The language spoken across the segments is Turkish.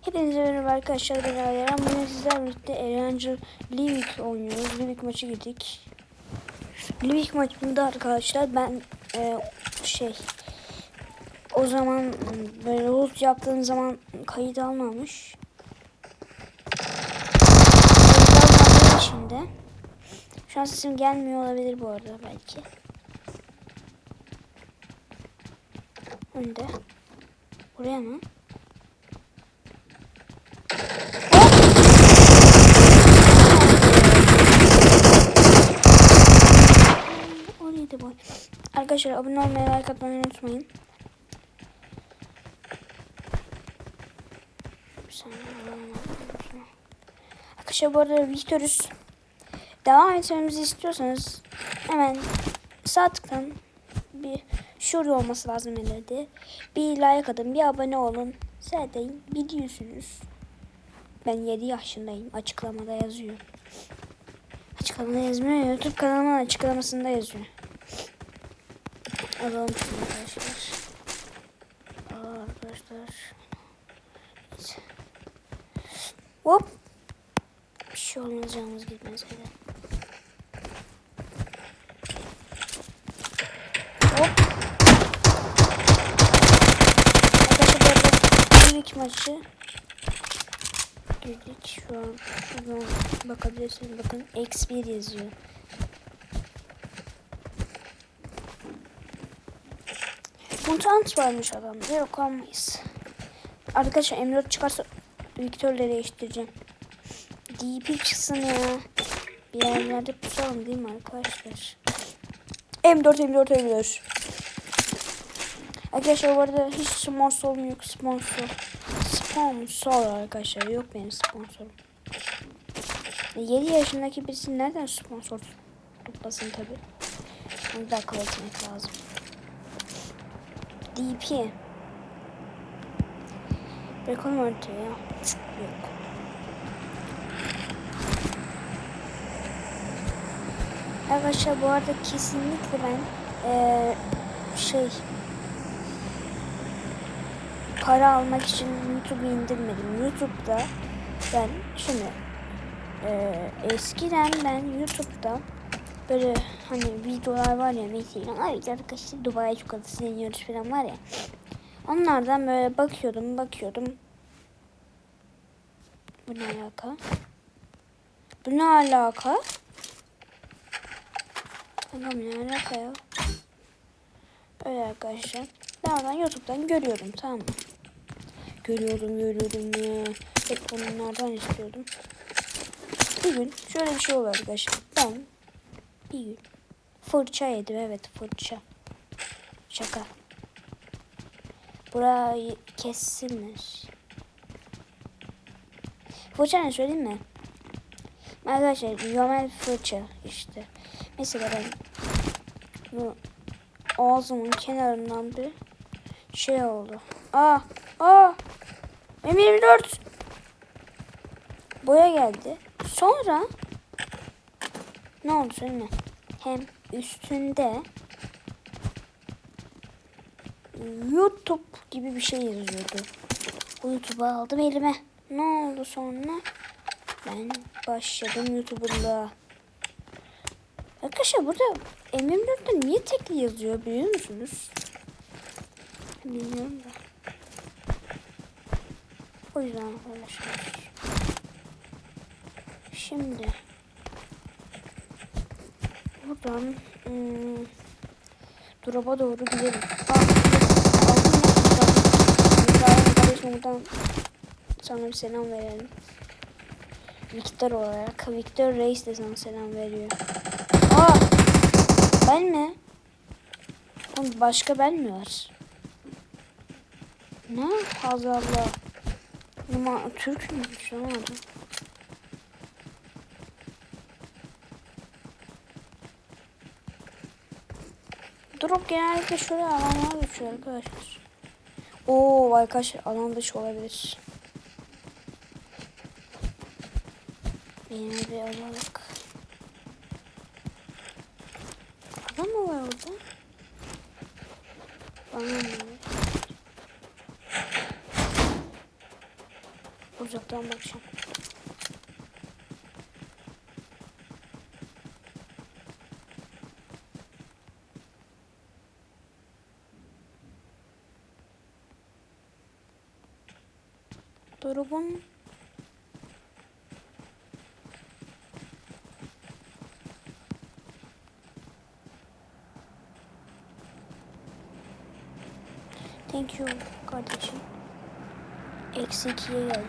Hepinize merhaba arkadaşlar ben Eren. Bugün sizlerle birlikte Erencil Livik oynuyoruz. Livik maçı girdik. Livik maçında arkadaşlar ben e, şey o zaman böyle loot yaptığım zaman kayıt almamış. De şu an sesim gelmiyor olabilir bu arada belki. Önde. Buraya mı? O neydi bu? Arkadaşlar abone olmayı, like atmayı unutmayın. Arkadaşlar bu arada Victorus devam etmemizi istiyorsanız hemen sağ tıklan bir şurada olması lazım ileride. Bir like atın, bir abone olun. Zaten biliyorsunuz. Ben 7 yaşındayım. Açıklamada yazıyor. Açıklamada yazmıyor. YouTube kanalımın açıklamasında yazıyor. Alalım şunu arkadaşlar. Aa, arkadaşlar. Hop. Bir şey olmaz canımız gitmez hadi. Hop. İlk maçı girdik. Şu an bakabilirsiniz. Bakın X1 yazıyor. Mutant varmış adamda. Yok almayız. Arkadaşlar M4 çıkarsa Victor'la değiştireceğim. DP çıksın ya. Bir yerlerde pusalım değil mi arkadaşlar? M4 M4 M4. Arkadaşlar bu arada hiç sponsorum yok sponsor. Sponsor arkadaşlar yok benim sponsorum. 7 yaşındaki birisi nereden sponsor toplasın tabi. Onu da akıl etmek lazım. DP. Bırakalım ortaya. Yok. Arkadaşlar bu arada kesinlikle ben eee, şey para almak için YouTube indirmedim. YouTube'da ben şimdi eee, eskiden ben YouTube'da böyle hani videolar var ya mesela ay arkadaşlar Dubai çikolatası deniyoruz falan var ya. Onlardan böyle bakıyordum bakıyordum. Bu ne alaka? Bu ne alaka? Adam ne alaka ya? Öyle arkadaşlar. Ben oradan YouTube'dan görüyorum tamam mı? Görüyorum görüyorum ya. Hep onlardan istiyordum. Bir gün şöyle bir şey oldu arkadaşlar. Ben bir gün fırça yedim evet fırça. Şaka. Burayı kessinler. Fırça ne söyleyeyim mi? Arkadaşlar yomel fırça işte. Mesela ben bu ağzımın kenarından bir şey oldu. Aa, aa, M24 boya geldi. Sonra ne oldu söyleme. Hem üstünde YouTube gibi bir şey yazıyordu. YouTube'u aldım elime. Ne oldu sonra? Ben başladım YouTuber'lığa. Arkadaşlar burada M24'te niye tekli yazıyor biliyor musunuz? Bilmiyorum da. O yüzden arkadaşlar. Şimdi buradan ım, drop'a doğru gidelim. Buradan sana bir selam verelim. Victor olarak. Victor Reis de sana selam veriyor. Aa! Ben mi? Oğlum başka ben mi var? Ne? Allah Allah. Ama Türk müymüş lan adam? Drop genellikle şöyle alanlar geçiyor arkadaşlar. Oo arkadaşlar alan dışı olabilir. Yine bir aralık. Adam mı var orada? Bana mı? Uzaktan bakacağım. Durumun Thank you kardeşim. Eksi ikiye geldim.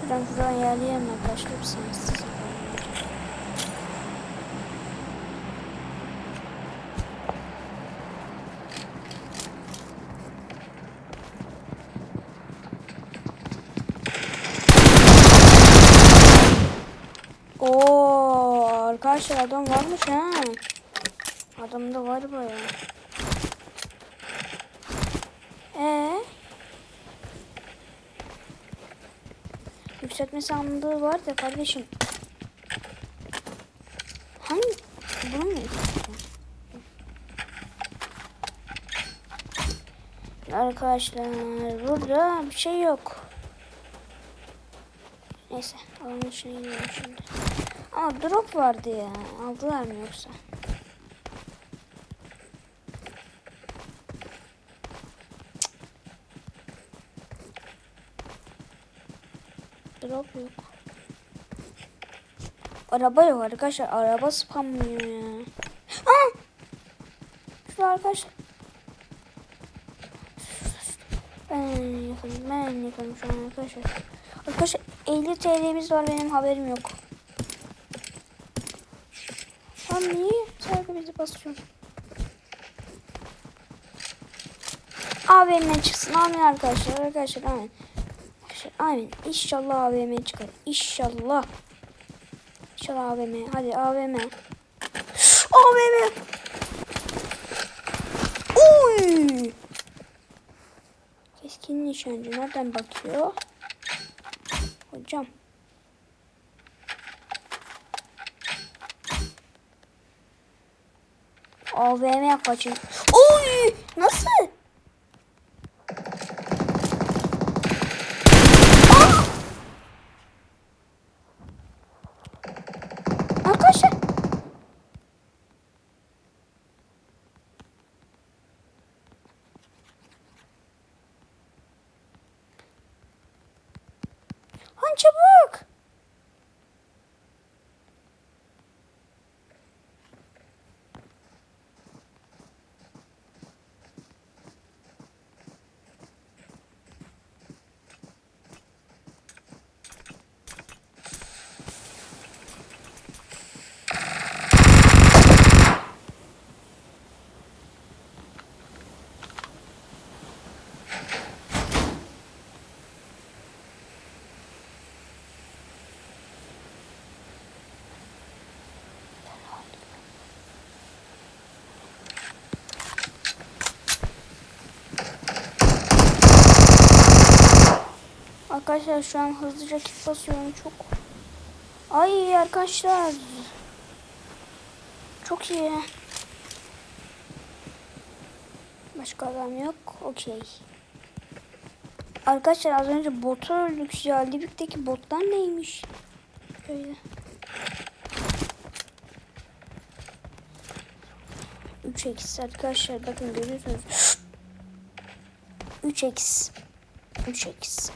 Şuradan şuradan yerleyemem arkadaşlar. Bir saniye size. Oo arkadaşlar adam varmış ha. Adamda var baya. Ee? Yükseltme sandığı var da kardeşim. Hangi? Bunu mu? Arkadaşlar burada bir şey yok. Neyse alanın içine giriyorum şimdi. Ama drop vardı ya. Aldılar mı yoksa? Drop yok. Araba yok arkadaşlar. Araba spamlıyor ya. Aa! Şu arkadaşlar. Ben yakalım. Ben yakalım şu an arkadaşlar. Arkadaşlar 50 TL'miz var benim haberim yok. Lan niye sargı bizi basıyorsun? AVM çıksın. Amin arkadaşlar. Arkadaşlar amin. Arkadaşlar amin. İnşallah AVM çıkar. İnşallah. İnşallah AVM. Hadi AVM. AVM. Oy. Keskin nişancı nereden bakıyor? Hocam. AVM kaçın. Oy! Nasıl? Aa! Arkadaşlar. Lan çabuk. Arkadaşlar şu an hızlıca kit basıyorum çok. Ay arkadaşlar. Çok iyi. Başka adam yok. Okey. Arkadaşlar az önce botu öldük ya. Livik'teki botlar neymiş? Böyle. 3x arkadaşlar bakın görüyorsunuz. 3x. 3x.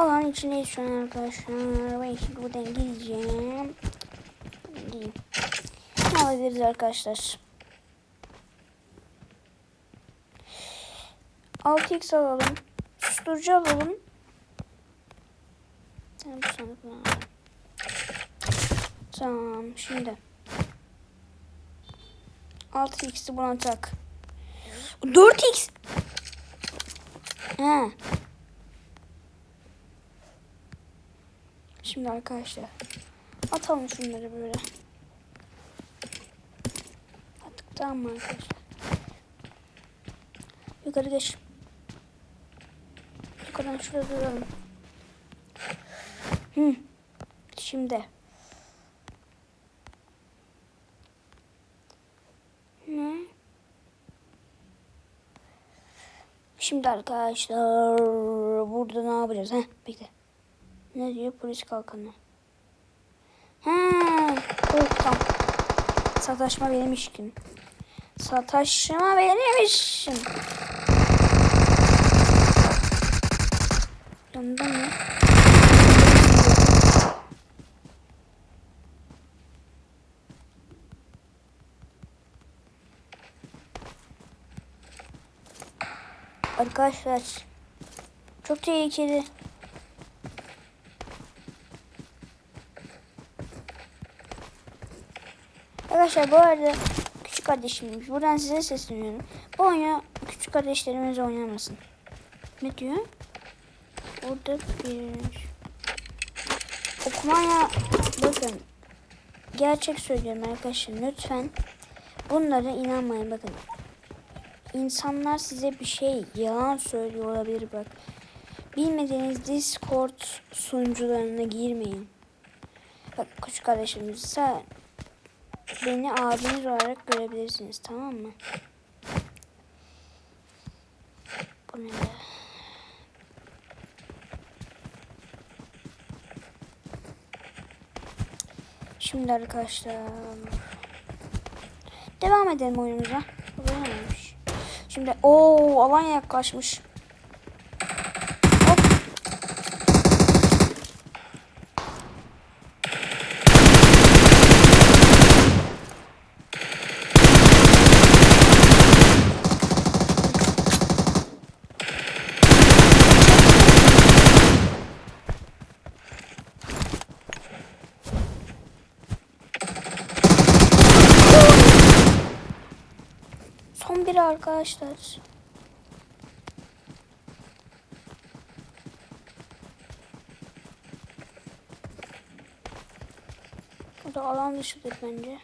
Alan içindeyiz şu an arkadaşlar. Ben şimdi buradan gideceğim. Gideyim. Ne alabiliriz arkadaşlar? 6x alalım. Susturucu alalım. Tamam. Tamam şimdi. 6x'i buna tak. 4x. He. Şimdi arkadaşlar atalım şunları böyle. Attık tamam mı arkadaşlar? Yukarı geç. Yukarıdan şuraya duralım. Hı. Şimdi. Ne? Şimdi arkadaşlar burada ne yapacağız? Heh, bekle. Ne diyor? Polis kalkanı. He, oh, tamam. Sataşma benim işim. Sataşma benim işim. Yanında mı? Arkadaşlar çok tehlikeli. Arkadaşlar bu arada küçük kardeşim buradan size sesleniyorum. Bu oyunu küçük kardeşlerimiz oynamasın. Ne diyor? Orada bir okumaya bakın. Gerçek söylüyorum arkadaşlar lütfen bunlara inanmayın bakın. İnsanlar size bir şey yalan söylüyor olabilir bak. Bilmediğiniz Discord sunucularına girmeyin. Bak küçük kardeşimiz sen beni abiniz olarak görebilirsiniz tamam mı? Bu ne be? Şimdi arkadaşlar devam edelim oyunumuza. Şimdi o alan yaklaşmış. Hop. Arkadaşlar. O da alan dışıdır bence.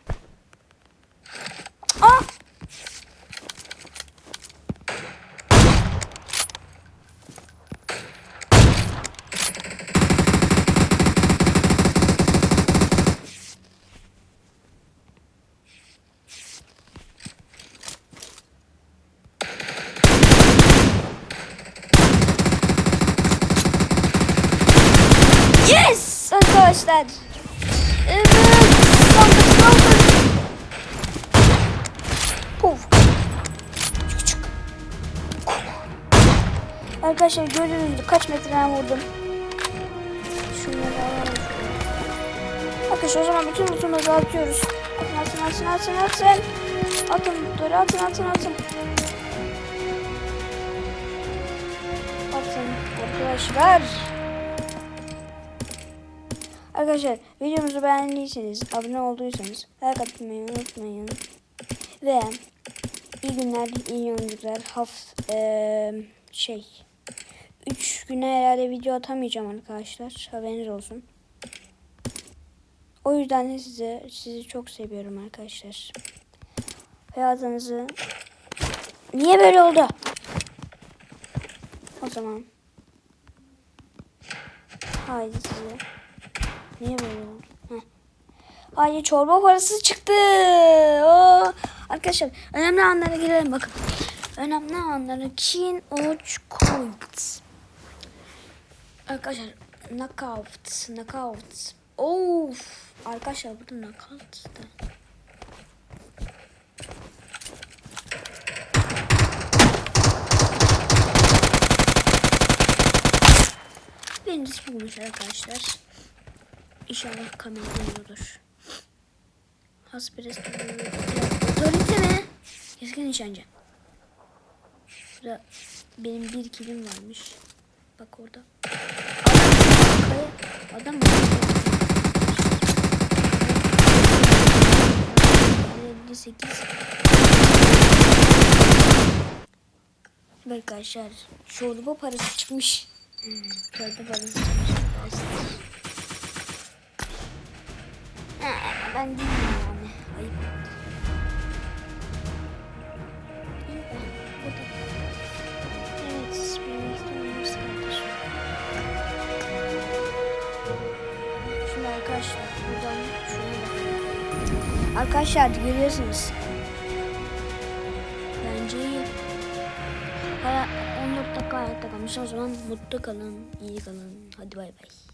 Arkadaşlar gördüğünüz gibi kaç metreden vurdum. Şunları. Arkadaşlar o zaman bütün lootumuzu atıyoruz. Atın atın atın atın atın. Atın lootları atın atın atın. Atın arkadaşlar. Arkadaşlar videomuzu beğendiyseniz, abone olduysanız like atmayı unutmayın. Ve iyi günler, iyi yolculuklar. Haft eee, şey 3 güne herhalde video atamayacağım arkadaşlar. Haberiniz olsun. O yüzden de size sizi çok seviyorum arkadaşlar. Hayatınızı Niye böyle oldu? O zaman Haydi size Niye böyle oldu? Heh. Hayır çorba parası çıktı. Oo. Arkadaşlar önemli anlara girelim bakın. Önemli anlara King Oç Coins. Arkadaşlar knockout, knockout. Of. Arkadaşlar burada knockout da. Birincisi bulmuş arkadaşlar. İnşallah kamera dönüyordur. Hasbires Otorite mi? Keskin nişancı. Burada benim bir kilim varmış. Bak orada. Adam, adam? 58 Arkadaşlar çorba parası çıkmış. Hmm, parası çıkmış ben değilim yani. Ayıp. Arkadaşlar görüyorsunuz. Bence iyi. Baya 14 dakika hayatta kalmış. O zaman mutlu kalın, iyi kalın. Hadi bay bay.